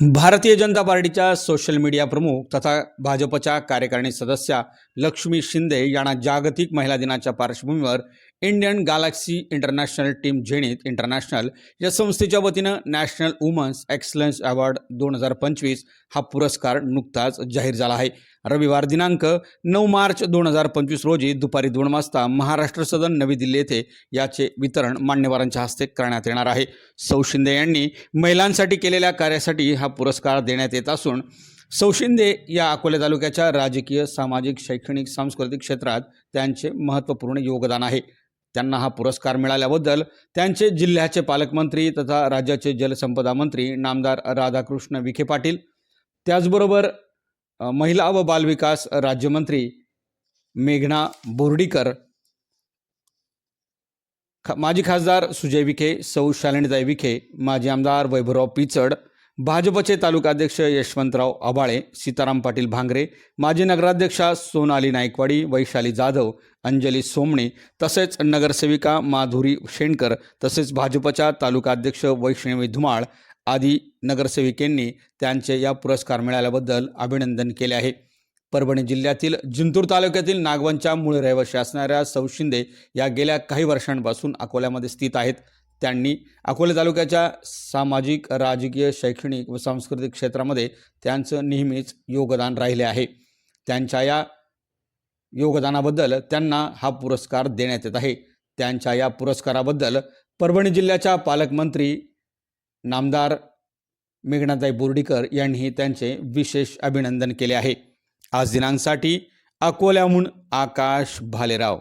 भारतीय जनता पार्टीच्या social media प्रमुख तथा भाजपच्या कार्यकारिणी सदस्या लक्ष्मी शिंदे यांना जागतिक महिला दिनाच्या पार्श्वभूमीवर इंडियन गॅलेक्सी इंटरनॅशनल टीम झेणीत इंटरनॅशनल या संस्थेच्या वतीनं नॅशनल वुमन्स एक्सलन्स अवॉर्ड दोन हजार पंचवीस हा पुरस्कार नुकताच जाहीर झाला आहे. रविवार दिनांक नऊ मार्च दोन हजार पंचवीस रोजी दुपारी दोन वाजता महाराष्ट्र सदन नवी दिल्ली येथे याचे वितरण मान्यवरांच्या हस्ते करण्यात येणार आहे. सौ शिंदे यांनी महिलांसाठी केलेल्या कार्यासाठी हा पुरस्कार देण्यात येत असून सौ शिंदे या अकोले तालुक्याच्या राजकीय सामाजिक शैक्षणिक सांस्कृतिक क्षेत्रात त्यांचे महत्त्वपूर्ण योगदान आहे. त्यांना हा पुरस्कार मिळाल्याबद्दल त्यांचे जिल्ह्याचे पालकमंत्री तथा राज्याचे जलसंपदा मंत्री नामदार राधाकृष्ण विखे पाटील त्याचबरोबर महिला व बालविकास राज्यमंत्री मेघना बोर्डीकर खा माजी खासदार सुजय विखे सौ शालिनीताई विखे माजी आमदार वैभवराव पिचड भाजपचे तालुकाध्यक्ष यशवंतराव आबाळे सीताराम पाटील भांगरे माजी नगराध्यक्षा सोनाली नाईकवाडी वैशाली जाधव अंजली सोमणे तसेच नगरसेविका माधुरी शेणकर तसेच भाजपच्या तालुकाध्यक्ष वैष्णवी धुमाळ आदी नगरसेविकांनी त्यांचे या पुरस्कार मिळाल्याबद्दल अभिनंदन केले आहे. परभणी जिल्ह्यातील जिंतूर तालुक्यातील नागवनच्या मूळ रहिवाशी असणाऱ्या सौ शिंदे या गेल्या काही वर्षांपासून अकोल्यामध्ये स्थित आहेत. त्यांनी अकोले तालुक्याच्या सामाजिक राजकीय शैक्षणिक व सांस्कृतिक क्षेत्रामध्ये त्यांचं नेहमीच योगदान राहिले आहे. त्यांच्या या योगदानाबद्दल त्यांना हा पुरस्कार देण्यात येत आहे. त्यांच्या या पुरस्काराबद्दल परभणी जिल्ह्याच्या पालकमंत्री नामदार मेघनाताई बोर्डीकर यांनीही त्यांचे विशेष अभिनंदन केले आहे. आज दिनांकसाठी अकोल्याहून आकाश भालेराव.